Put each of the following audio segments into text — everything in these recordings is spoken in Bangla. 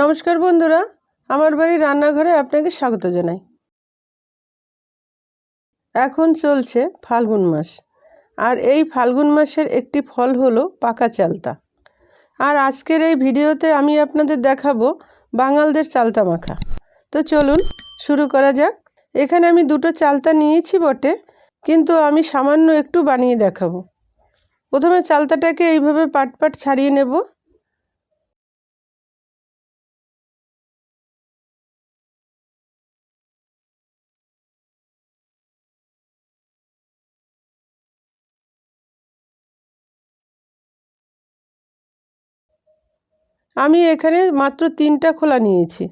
নমস্কার বন্ধুরা, আমার বাড়ির রান্নাঘরে আপনাকে স্বাগত জানাই। এখন চলছে ফাল্গুন মাস, আর এই ফাল্গুন মাসের একটি ফল হলো পাকা চালতা। আর আজকের এই ভিডিওতে আমি আপনাদের দেখাবো বাঙালদের চালতা মাখা। তো চলুন শুরু করা যাক। এখানে আমি দুটো চালতা নিয়েছি বটে, কিন্তু আমি সামান্য একটু বানিয়ে দেখাবো। প্রথমে চালতাটাকে এইভাবে পাট পাট ছাড়িয়ে নেব আমি এখানে মাত্র তিনটা খোলা নিয়েছি।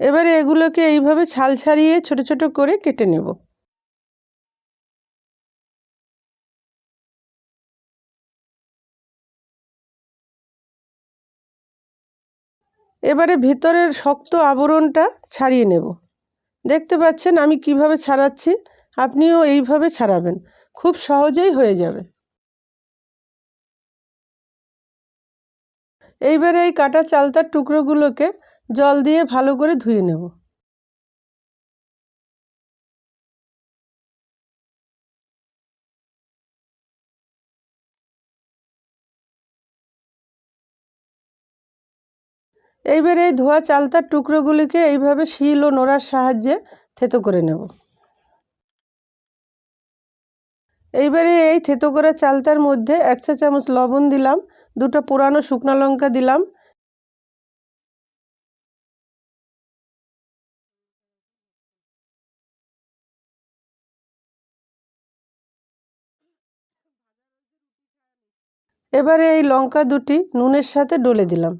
এবারে এগুলোকে এইভাবে ছাল ছাড়িয়ে ছোট ছোট করে কেটে নেব। এবারে ভিতরের শক্ত আবরণটা ছাড়িয়ে নেব। দেখতে পাচ্ছেন আমি কীভাবে ছাড়াচ্ছি? আপনিও এইভাবে ছাড়াবেন। খুব সহজেই হয়ে যাবে। এইবারে এই কাটা চালতার টুকরোগুলোকে জল দিয়ে ভালো করে ধুয়ে নেব। এইবারে এই ধোয়া চালতার টুকরোগুলিকে এইভাবে শিল ও নোড়ার সাহায্যে থেতো করে নেব। এইবারে এই থেতো করা চালতার মধ্যে এক চা চামচ লবণ দিলাম, দুটো পুরানো শুকনো লঙ্কা দিলাম। এবারে এই লঙ্কা দুটি নুনের সাথে ডলে দিলাম।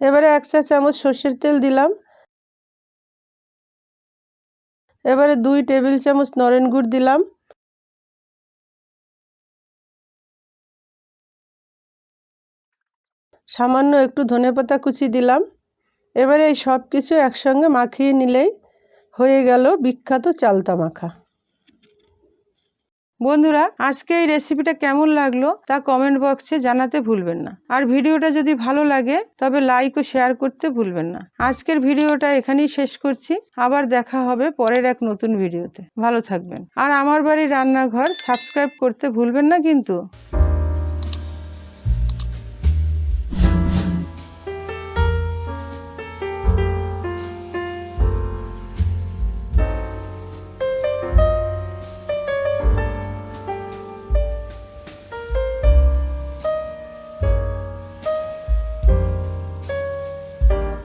এবারে এক চা চামচ সর্ষের তেল দিলাম। এবারে দুই টেবিল চামচ নরেন গুড় দিলাম। সামান্য একটু ধনেপাতা কুচি দিলাম। এবারে এই সব কিছু একসঙ্গে মাখিয়ে নিলেই হয়ে গেল বিখ্যাত চালতা মাখা বন্ধুরা, আজকে এই রেসিপিটা কেমন লাগল তা কমেন্ট বক্সে জানাতে ভুলবেন না। আর ভিডিওটা যদি ভালো লাগে, তবে লাইক ও শেয়ার করতে ভুলবেন না। আজকের ভিডিওটা এখানেই শেষ করছি। আবার দেখা হবে পরের এক নতুন ভিডিওতে ভালো থাকবেন। আর আমার বাড়ির রান্নাঘর সাবস্ক্রাইব করতে ভুলবেন না কিন্তু।